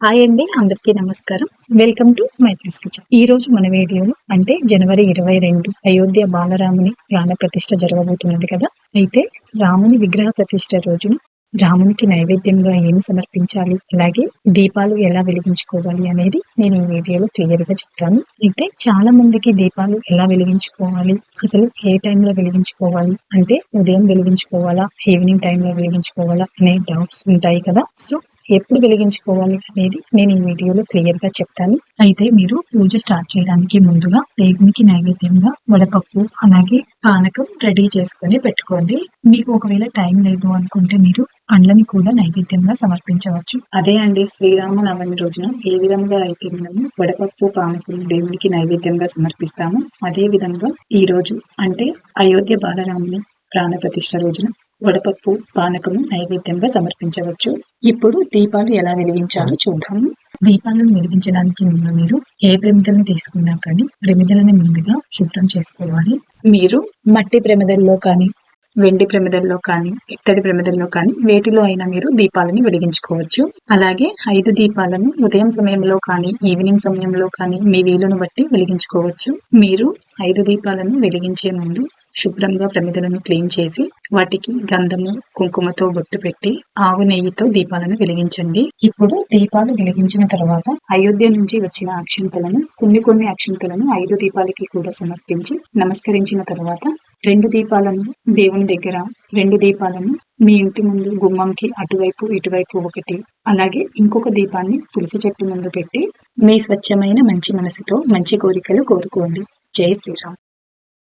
Hi అండి అందరికీ నమస్కారం. వెల్కమ్ టు మైత్రిస్ కిచెన్ ఈ రోజు మన వీడియోలో అంటే జనవరి ఇరవై రెండు అయోధ్య బాలరాముని ప్రాణ ప్రతిష్ట జరగబోతున్నది కదా. అయితే రాముని విగ్రహ ప్రతిష్ట రోజున రామునికి నైవేద్యంగా ఏమి సమర్పించాలి? అలాగే దీపాలు ఎలా వెలిగించుకోవాలి అనేది నేను ఈ వీడియోలో క్లియర్గా చెప్తాను. అయితే చాలా మందికి దీపాలు ఎలా వెలిగించుకోవాలి? అసలు ఏ టైంలో వెలిగించుకోవాలి? అంటే ఉదయం వెలిగించుకోవాలా? ఈవినింగ్ టైంలో వెలిగించుకోవాలా? అనే డౌట్స్ ఉంటాయి కదా. సో ఎప్పుడు వెలిగించుకోవాలి అనేది నేను ఈ వీడియోలో క్లియర్గా చెప్తాను. అయితే మీరు పూజ స్టార్ట్ చేయడానికి ముందుగా దేవునికి నైవేద్యంగా వడపప్పు అలాగే పానకం రెడీ చేసుకొని పెట్టుకోండి. మీకు ఒకవేళ టైం లేదు అనుకుంటే మీరు పండ్లని కూడా నైవేద్యంగా సమర్పించవచ్చు. అదే అండి శ్రీరామ నవమి రోజున ఏ విధంగా అయితే మనము వడపప్పు పానకం దేవునికి నైవేద్యంగా సమర్పిస్తాము అదే విధంగా ఈ రోజు అంటే అయోధ్య బాలరాముని ప్రాణ ప్రతిష్ట రోజున వడపప్పు పానకము నైవేద్యంగా సమర్పించవచ్చు. ఇప్పుడు దీపాలు ఎలా వెలిగించాలో చూద్దాము దీపాలను వెలిగించడానికి ముందు మీరు ఏ ప్రమిదలను తీసుకున్నా కానీ ప్రమిదలను ముందుగా శుభ్రం చేసుకోవాలి. మీరు మట్టి ప్రమిదల్లో కానీ వెండి ప్రమిదల్లో కానీ ఇత్తడి ప్రమిదల్లో కానీ వేటిలో అయినా మీరు దీపాలని వెలిగించుకోవచ్చు. అలాగే ఐదు దీపాలను ఉదయం సమయంలో కానీ ఈవినింగ్ సమయంలో కానీ మీ వీలును బట్టి వెలిగించుకోవచ్చు. మీరు ఐదు దీపాలను వెలిగించే ముందు శుభ్రంగా ప్రమిదలను క్లీన్ చేసి వాటికి గంధము కుంకుమతో బొట్టు పెట్టి ఆవు నెయ్యితో దీపాలను వెలిగించండి. ఇప్పుడు దీపాలు వెలిగించిన తర్వాత అయోధ్య నుంచి వచ్చిన అక్షింతలను కొన్ని కొన్ని అక్షింతలను ఐదు దీపాలకి కూడా సమర్పించి నమస్కరించిన తర్వాత రెండు దీపాలను దేవుని దగ్గర రెండు దీపాలను మీ ఇంటి ముందు గుమ్మంకి అటువైపు ఇటువైపు ఒకటి అలాగే ఇంకొక దీపాన్ని తులసి చెట్టు ముందు పెట్టి మీ స్వచ్ఛమైన మంచి మనసుతో మంచి కోరికలు కోరుకోండి. జై శ్రీరామ్.